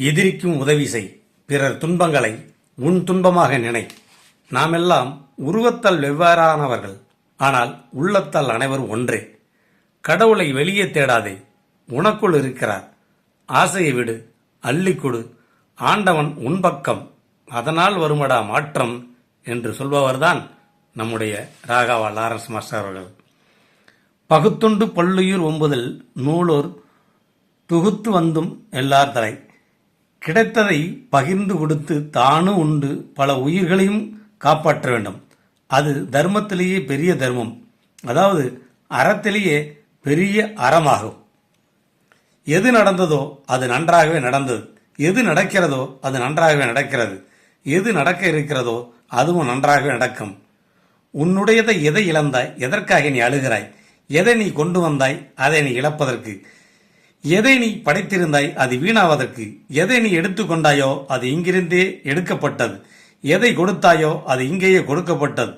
எதிரிக்கும் உதவி செய். பிறர் துன்பங்களை உன் துன்பமாக நினை. நாமெல்லாம் உருவத்தால் வெவ்வேறானவர்கள். ஆனால் உள்ளத்தால் அனைவரும் ஒன்றே. கடவுளை வெளியே தேடாதே. உனக்குள் இருக்கிறார். ஆசையை விடு அள்ளிக்கொடு ஆண்டவன் உன் பக்கம். அதனால் வருமடா மாற்றம் என்று சொல்பவர்தான் நம்முடைய ராகவா லாரன்ஸ் மாஸ்டர் அவர்கள். பகுத்துண்டு பல்லுயிர் ஒம்புதல் நூலோர் துகுத்து வந்தும் எல்லார் தலை. கிடைத்ததை பகிர்ந்து கொடுத்து தானும் உண்டு பல உயிர்களையும் காப்பாற்ற வேண்டும். அது தர்மத்திலேயே பெரிய தர்மம். அதாவது அறத்திலேயே பெரிய அறமாகும். எது நடந்ததோ அது நன்றாகவே நடந்தது. எது நடக்கிறதோ அது நன்றாகவே நடக்கிறது. எது நடக்க இருக்கிறதோ அதுவும் நன்றாகவே நடக்கும். உன்னுடையதை எதை இழந்தாய்? எதற்காக நீ அழுகிறாய்? எதை நீ கொண்டு வந்தாய்? அதை நீ இழப்பதற்கு. எதை நீ படைத்திருந்தாய் அது வீணாவதற்கு? எதை நீ எடுத்துக்கொண்டாயோ அது இங்கிருந்தே எடுக்கப்பட்டது. எதை கொடுத்தாயோ அது இங்கேயே கொடுக்கப்பட்டது.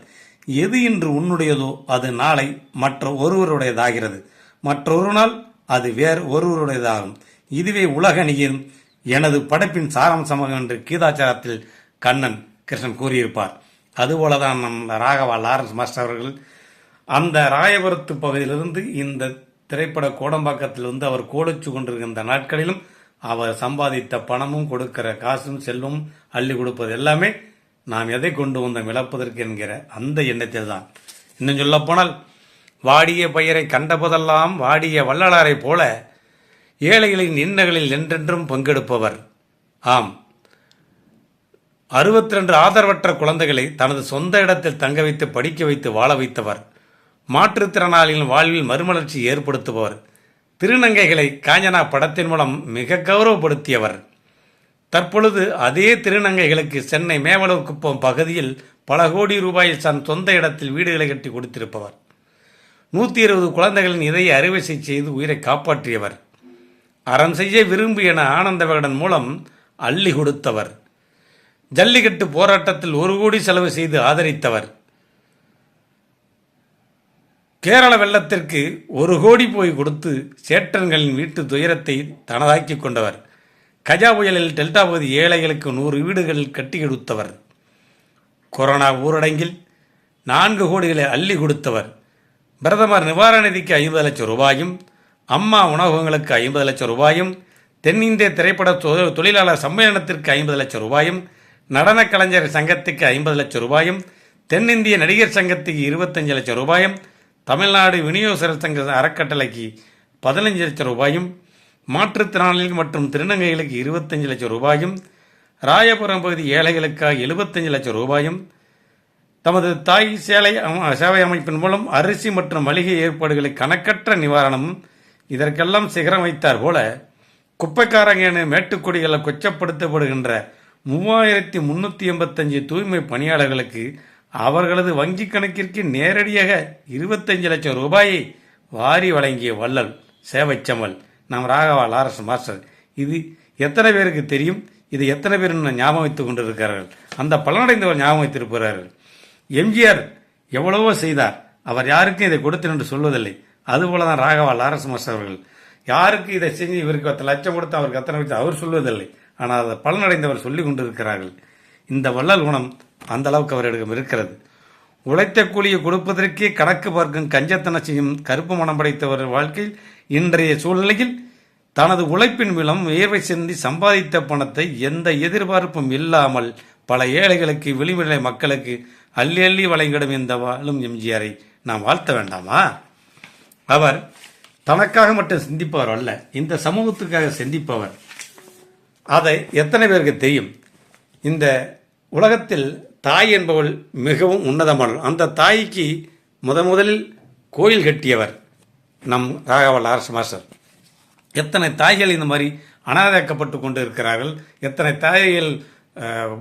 எது இன்று உன்னுடையதோ அது நாளை மற்ற ஒருவருடையதாகிறது. மற்றொரு நாள் அது வேறு ஒருவருடையதாகும். இதுவே உலகணியின் எனது படைப்பின் சாராம்சமாக என்று கீதாச்சாரத்தில் கண்ணன் கிருஷ்ணன் கூறியிருப்பார். அதுபோலதான் நம் ராகவா லாரன்ஸ் மாஸ்டர் அவர்கள் அந்த ராயபுரத்து பகுதியிலிருந்து இந்த திரைப்பட கோடம்பாக்கத்திலிருந்து அவர் கோலச்சு கொண்டிருக்கின்ற நாட்களிலும் அவர் சம்பாதித்த பணமும் கொடுக்கிற காசும் செல்வம் அள்ளி கொடுப்பது எல்லாமே நாம் எதை கொண்டு வந்தோம் இழப்பதற்கு என்கிற அந்த எண்ணத்தில் தான். இன்னும் சொல்லப்போனால் வாடிய பயிரை கண்டபோதெல்லாம் வாடிய வள்ளலாரைப் போல ஏழைகளின் இன்னகளில் என்றென்றும் பங்கெடுப்பவர். ஆம். அறுபத்தி ரெண்டு ஆதரவற்ற குழந்தைகளை தனது சொந்த இடத்தில் தங்க வைத்து படிக்க வைத்து வாழ வைத்தவர். மாற்றுத்திறனாளிகளின் வாழ்வில் மறுமலர்ச்சி ஏற்படுத்துபவர். திருநங்கைகளை காஞ்சனா படத்தின் மூலம் மிக கௌரவப்படுத்தியவர். தற்பொழுது அதே திருநங்கைகளுக்கு சென்னை மேவலூர் குப்பம் பகுதியில் பல கோடி ரூபாயில் தன் சொந்த இடத்தில் வீடுகளை கட்டி கொடுத்திருப்பவர். நூற்றி இருபது குழந்தைகளின் இதய அறுவை செய்து உயிரை காப்பாற்றியவர். அறம் செய்ய விரும்பு என ஆனந்த விகடன் மூலம் அள்ளி கொடுத்தவர். ஜல்லிக்கட்டு போராட்டத்தில் ஒரு கோடி செலவு செய்து ஆதரித்தவர். கேரள வெள்ளத்திற்கு ஒரு கோடி போய் கொடுத்து சேற்றன்களின் வீட்டு துயரத்தை தனதாக்கி கொண்டவர். கஜா புயலில் டெல்டா பகுதி ஏழைகளுக்கு நூறு வீடுகள் கட்டி கொடுத்தவர். கொரோனா ஊரடங்கில் நான்கு கோடிகளை அள்ளி கொடுத்தவர். பிரதமர் நிவாரண நிதிக்கு ஐம்பது லட்சம் ரூபாயும் அம்மா உணவகங்களுக்கு ஐம்பது லட்சம் ரூபாயும் தென்னிந்திய திரைப்பட தொழிலாளர் சம்மேளனத்திற்கு ஐம்பது லட்சம் ரூபாயும் நடன கலைஞர் சங்கத்துக்கு ஐம்பது லட்சம் ரூபாயும் தென்னிந்திய நடிகர் சங்கத்துக்கு இருபத்தஞ்சு லட்சம் ரூபாயும் தமிழ்நாடு விநியோக சங்க அறக்கட்டளைக்கு பதினஞ்சு லட்சம் ரூபாயும் மாற்றுத்திறனாளிகள் மற்றும் திருநங்கைகளுக்கு இருபத்தஞ்சு லட்சம் ரூபாயும் ராயபுரம் பகுதி ஏழைகளுக்காக எழுபத்தஞ்சு லட்சம் ரூபாயும் தமது தாய் சேலை சேவை அமைப்பின் மூலம் அரிசி மற்றும் மளிகை ஏற்பாடுகளை கணக்கற்ற நிவாரணமும் இதற்கெல்லாம் சிகரம் வைத்தார் போல குப்பைக்காரங்க என மேட்டுக்குடிகளில் கொச்சப்படுத்தப்படுகின்ற மூவாயிரத்தி முன்னூற்றி எண்பத்தஞ்சு தூய்மை பணியாளர்களுக்கு அவர்களது வங்கிக் கணக்கிற்கு நேரடியாக இருபத்தஞ்சு லட்சம் ரூபாயை வாரி வழங்கிய வள்ளல் சேவைச்சமல் நம் ராகவா லாரஸ் மாஸ்டர். இது எத்தனை பேருக்கு தெரியும்? இது எத்தனை பேர் ஞாபகம் வைத்துக் கொண்டிருக்கிறார்கள்? அந்த பலனடைந்தவர் ஞாபகம் வைத்திருக்கிறார்கள். எம்ஜிஆர் எவ்வளவோ செய்தார். அவர் யாருக்கும் இதை கொடுத்தேன் என்று சொல்வதில்லை. அதுபோல தான் ராகவா லாரஸ் மாஸ்டர் அவர்கள். யாருக்கு இதை செஞ்சு இவருக்கு பத்து லட்சம் கொடுத்து அவருக்கு அத்தனை வச்சு அவர் சொல்வதில்லை. ஆனால் அதை பலனடைந்தவர் சொல்லிக் கொண்டிருக்கிறார்கள். இந்த வள்ளல் குணம் அந்த அளவுக்கு அவரிடம் இருக்கிறது. உழைத்த கூலியை கொடுப்பதற்கே கணக்கு பார்க்கும் கஞ்சத்தன செய்யும் கருப்பு மனம் படைத்தவர் வாழ்க்கையில் இன்றைய சூழ்நிலையில் தனது உழைப்பின் மூலம் உயர்வை சிந்தி சம்பாதித்த பணத்தை எந்த எதிர்பார்ப்பும் இல்லாமல் பல ஏழைகளுக்கு விளிம்புநிலை மக்களுக்கு அள்ளி அள்ளி வழங்கிடும் இந்த வாழும் எம்ஜிஆரை நாம் வாழ்த்த வேண்டாமா? அவர் தனக்காக மட்டும் சிந்திப்பவர் அல்ல இந்த சமூகத்துக்காக சிந்திப்பவர். அதை எத்தனை பேருக்கு தெரியும்? இந்த உலகத்தில் தாய் என்பவள் மிகவும் உன்னதமானவள். அந்த தாய்க்கு முத முதலில் கோயில் கட்டியவர் நம் ராகவல் அரசு மாஸ்டர் எத்தனை தாய்கள் இந்த மாதிரி அனாதைக்கப்பட்டு கொண்டு இருக்கிறார்கள் எத்தனை தாய்கள்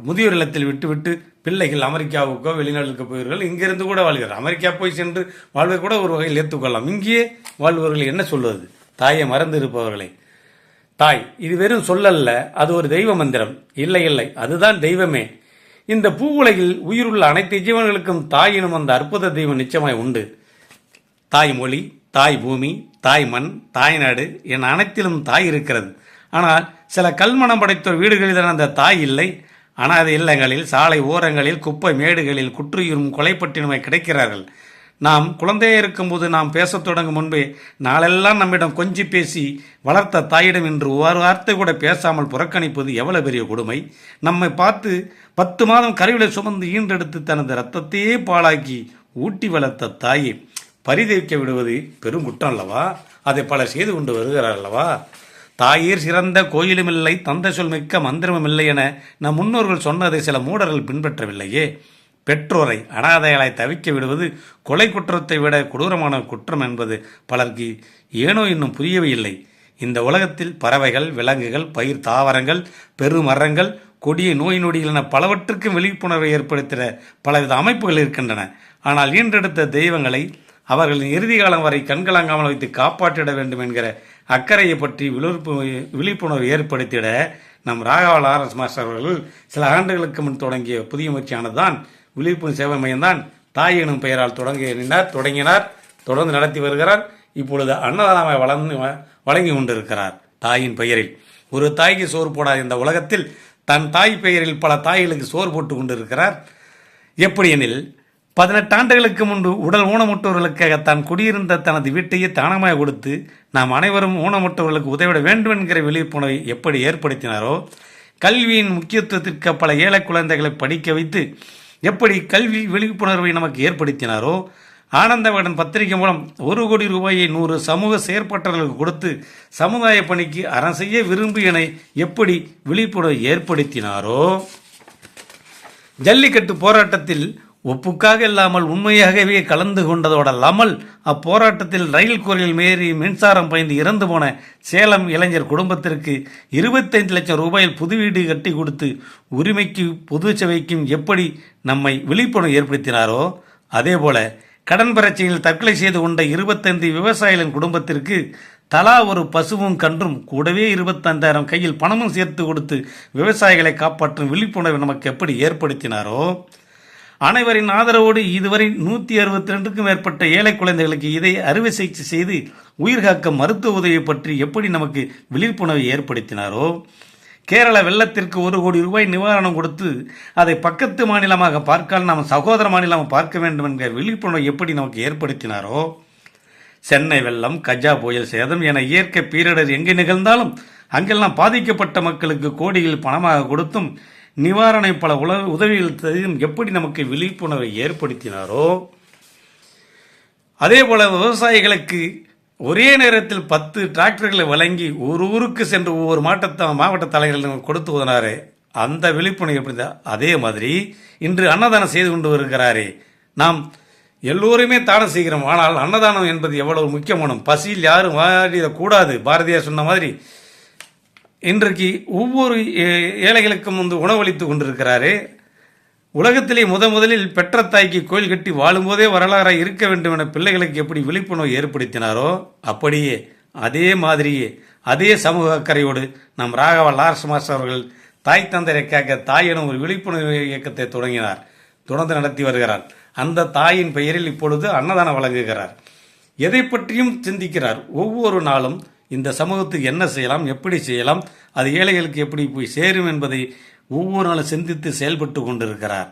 முதியோர் இல்லத்தில் விட்டுவிட்டு பிள்ளைகள் அமெரிக்காவுக்கோ வெளிநாடுகளுக்கு போயிருங்கள் இங்கிருந்து கூட வாழ்கிறார். அமெரிக்கா போய் சென்று வாழ்வை கூட ஒரு வகையில் ஏற்றுக்கொள்ளலாம். இங்கேயே வாழ்பவர்கள் என்ன சொல்வது? தாயை மறந்து இருப்பவர்களை தாய் இது வெறும் சொல்லல்ல அது ஒரு தெய்வ மந்திரம். இல்லை இல்லை அதுதான் தெய்வமே. இந்த பூவுலகில் உயிருள்ள அனைத்து ஜீவன்களுக்கும் தாய் எனும் அந்த அற்புத தெய்வம் நிச்சயமாய் உண்டு. தாய் மொழி தாய் பூமி தாய் மண் தாய் நாடு என் அனைத்திலும் தாய் இருக்கிறது. ஆனால் சில கல்மணம் படைத்தோர் வீடுகளில் அந்த தாய் இல்லை. அனாதை இல்லங்களில் சாலை ஓரங்களில் குப்பை மேடுகளில் குற்றுயிரும் கொலைப்பட்டினுமை கிடைக்கிறார்கள். நாம் குழந்தையா இருக்கும்போது நாம் பேசத் தொடங்கும் முன்பே நாளெல்லாம் நம்மிடம் கொஞ்சி பேசி வளர்த்த தாயிடம் என்று ஒரு வார்த்தை கூட பேசாமல் புறக்கணிப்பது எவ்வளவு பெரிய கொடுமை? நம்மை பார்த்து பத்து மாதம் கருவிலை சுமந்து ஈன்றெடுத்து தனது ரத்தத்தையே பாழாக்கி ஊட்டி வளர்த்த தாயை பரிதவிக்க விடுவது பெரும் குற்றம் அல்லவா? அதை பலர் செய்து கொண்டு வருகிறார் அல்லவா? தாயீர் சிறந்த கோயிலுமில்லை தந்த சொல் மிக்க மந்திரமும் இல்லை என நம் முன்னோர்கள் சொன்னதை சில மூடர்கள் பின்பற்றவில்லையே. பெற்றோரை அனாதைகளாய் தவிக்க விடுவது கொலை குற்றத்தை விட கொடூரமான குற்றம் என்பது பலருக்கு ஏனோ இன்னும் புரியவே இல்லை. இந்த உலகத்தில் பறவைகள் விலங்குகள் பயிர் தாவரங்கள் பெருமரங்கள் கொடிய நோய் நொடிகள் என பலவற்றுக்கும் விழிப்புணர்வை ஏற்படுத்திட பலவித அமைப்புகள் இருக்கின்றன. ஆனால் ஈன்றெடுத்த தெய்வங்களை அவர்களின் இறுதி காலம் வரை கண்கலங்காமல் வைத்து காப்பாற்றிட வேண்டும் என்கிற அக்கறையை பற்றி விழிப்பு விழிப்புணர்வு ஏற்படுத்திட நம் ராகவல் ஆர்எஸ் மாஸ்டர் அவர்கள் சில ஆண்டுகளுக்கு முன் தொடங்கிய புதிய முயற்சியானதுதான் விழிப்புணர்வு சேவை மையம்தான் தாய் எனும் பெயரால் தொடங்கினார் தொடங்கினார் தொடர்ந்து நடத்தி வருகிறார். இப்பொழுது அன்னதானமாக வளர்ந்து வழங்கி கொண்டிருக்கிறார் தாயின் பெயரில். ஒரு தாய்க்கு சோறு போடாத இந்த உலகத்தில் தன் தாய் பெயரில் பல தாய்களுக்கு சோறு போட்டு கொண்டிருக்கிறார். எப்படி எனில் பதினெட்டு ஆண்டுகளுக்கு முன்பு உடல் ஊனமுற்றவர்களுக்காக தான் குடியிருந்த தனது வீட்டையே தானமாக கொடுத்து நாம் அனைவரும் ஊனமுற்றவர்களுக்கு உதவிட வேண்டும் என்கிற விழிப்புணர்வை எப்படி ஏற்படுத்தினாரோ கல்வியின் முக்கியத்துவத்திற்கு பல ஏழை குழந்தைகளை படிக்க வைத்து எப்படி கல்வி விழிப்புணர்வை நமக்கு ஏற்படுத்தினாரோ ஆனந்தவிகடன் பத்திரிகை மூலம் ஒரு கோடி ரூபாயை நூறு சமூக செயற்பாட்டாளர்களுக்கு கொடுத்து சமுதாய பணிக்கு அரசையே விரும்பு என எப்படி விழிப்புணர்வை ஏற்படுத்தினாரோ ஜல்லிக்கட்டு போராட்டத்தில் ஒப்புக்காக இல்லாமல் உண்மையாகவே கலந்து கொண்டதோடல்லாமல் அப்போராட்டத்தில் ரயில் கோரில் மீறி மின்சாரம் பயந்து இறந்து போன சேலம் இளைஞர் குடும்பத்திற்கு இருபத்தைந்து லட்சம் ரூபாயில் புது வீடு கட்டி கொடுத்து உரிமைக்கு பொது சேவைக்கும் எப்படி நம்மை விழிப்புணர்வு ஏற்படுத்தினாரோ அதேபோல கடன் பிரச்சனையில் தற்கொலை செய்து கொண்ட இருபத்தைந்து விவசாயிகளின் குடும்பத்திற்கு தலா ஒரு பசுவும் கன்றும் கூடவே இருபத்தைந்தாயிரம் கையில் பணமும் சேர்த்து கொடுத்து விவசாயிகளை காப்பாற்றும் விழிப்புணர்வு நமக்கு எப்படி ஏற்படுத்தினாரோ அனைவரின் ஆதரவோடு இதுவரை நூற்றி அறுபத்தி ரெண்டுக்கும் மேற்பட்ட ஏழை குழந்தைகளுக்கு இதை அறுவை சிகிச்சை செய்து உயிர்காக்க மருத்துவ உதவி பற்றி எப்படி நமக்கு விழிப்புணர்வை ஏற்படுத்தினாரோ? கேரள வெள்ளத்திற்கு ஒரு கோடி ரூபாய் நிவாரணம் கொடுத்து அதை பக்கத்து மாநிலமாக பார்க்கால் நாம் சகோதர மாநிலமாக பார்க்க வேண்டும் என்கிற விழிப்புணர்வை எப்படி நமக்கு ஏற்படுத்தினாரோ? சென்னை வெள்ளம் கஜா புயல் சேதம் என இயற்கை பேரிடர் எங்கே நிகழ்ந்தாலும் அங்கெல்லாம் பாதிக்கப்பட்ட மக்களுக்கு கோடியில் பணமாக கொடுத்தும் நிவாரண பல உல உதவிகள் செய்தும் எப்படி நமக்கு விழிப்புணர்வை ஏற்படுத்தினாரோ? அதே போல விவசாயிகளுக்கு ஒரே நேரத்தில் பத்து டிராக்டர்களை வழங்கி ஒரு ஊருக்கு சென்று ஒவ்வொரு மாவட்ட மாவட்ட தலைவர்கள் கொடுத்து உதனாரு அந்த விழிப்புணர்வு எப்படி அதே மாதிரி இன்று அன்னதானம் செய்து கொண்டு வருகிறாரே. நாம் எல்லோருமே தானம் செய்கிறோம். ஆனால் அன்னதானம் என்பது எவ்வளவு முக்கியமான பசியில் யாரும் வாடிடக்கூடாது பாரதியார் சொன்ன மாதிரி இன்றைக்கு ஒவ்வொரு ஏ- ஏழைகளுக்கும் வந்து உணவளித்து கொண்டிருக்கிறாரு. உலகத்திலே முத முதலில் பெற்ற தாய்க்கு கோயில் கட்டி வாழும்போதே வரலாறாக இருக்க வேண்டும் என பிள்ளைகளுக்கு எப்படி விழிப்புணர்வு ஏற்படுத்தினாரோ அப்படியே அதே மாதிரியே அதே சமூக அக்கறையோடு நம் ராகவ லார்ஸ் மாஸ்டர் அவர்கள் தாய் தந்தரை கேட்க தாய் எனும் ஒரு விழிப்புணர்வு இயக்கத்தை தொடங்கினார். தொடர்ந்து நடத்தி வருகிறார். அந்த தாயின் பெயரில் இப்பொழுது அன்னதானம் வழங்குகிறார். எதை பற்றியும் சிந்திக்கிறார். ஒவ்வொரு நாளும் இந்த சமூகத்துக்கு என்ன செய்யலாம் எப்படி செய்யலாம் அது ஏழைகளுக்கு எப்படி போய் சேரும் என்பதை ஒவ்வொரு நாளும் சிந்தித்து செயல்பட்டு கொண்டிருக்கிறார்.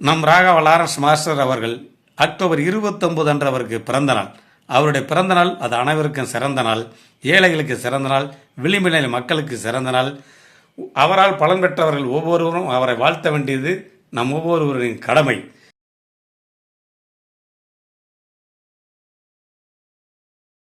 நம் ராகவ லாரன்ஸ் மாஸ்டர் அவர்கள் அக்டோபர் 29 அன்று அவருக்கு பிறந்த நாள். அவருடைய பிறந்த நாள் அது அனைவருக்கும் சிறந்த நாள் ஏழைகளுக்கு சிறந்த நாள் விளிம்பிநிலை மக்களுக்கு சிறந்த நாள். அவரால் பலன் பெற்றவர்கள் ஒவ்வொருவரும் அவரை வாழ்த்த வேண்டியது நம் ஒவ்வொருவரின் கடமை.